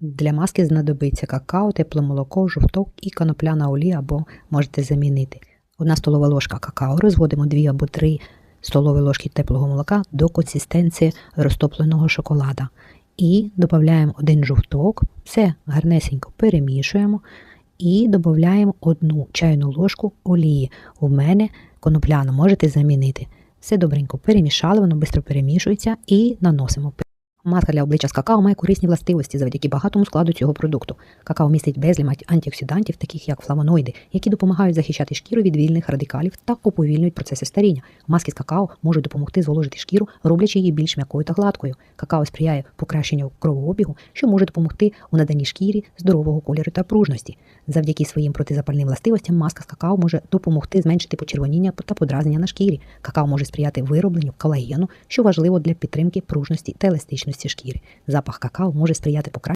Для маски знадобиться какао, тепломолоко, жовток і конопляна олія або можете замінити. Одна столова ложка какао розводимо 2 або 3 столові ложки теплого молока до консистенції розтопленого шоколада. І додаємо один жовток, все гарнесенько перемішуємо і додаємо одну чайну ложку олії. У мене конопляну можете замінити. Все добренько перемішали, воно швидко перемішується і наносимо. Маска для обличчя з какао має корисні властивості завдяки багатому складу цього продукту. Какао містить безліч антиоксидантів, таких як флавоноїди, які допомагають захищати шкіру від вільних радикалів та уповільнюють процеси старіння. Маски з какао можуть допомогти зволожити шкіру, роблячи її більш м'якою та гладкою. Какао сприяє покращенню кровообігу, що може допомогти у наданні шкірі здорового кольору та пружності. Завдяки своїм протизапальним властивостям маска з какао може допомогти зменшити почервоніння та подразнення на шкірі. Какао може сприяти виробленню колагену, що важливо для підтримки пружності та еластичності шкіри. Запах какао може сприяти покращенню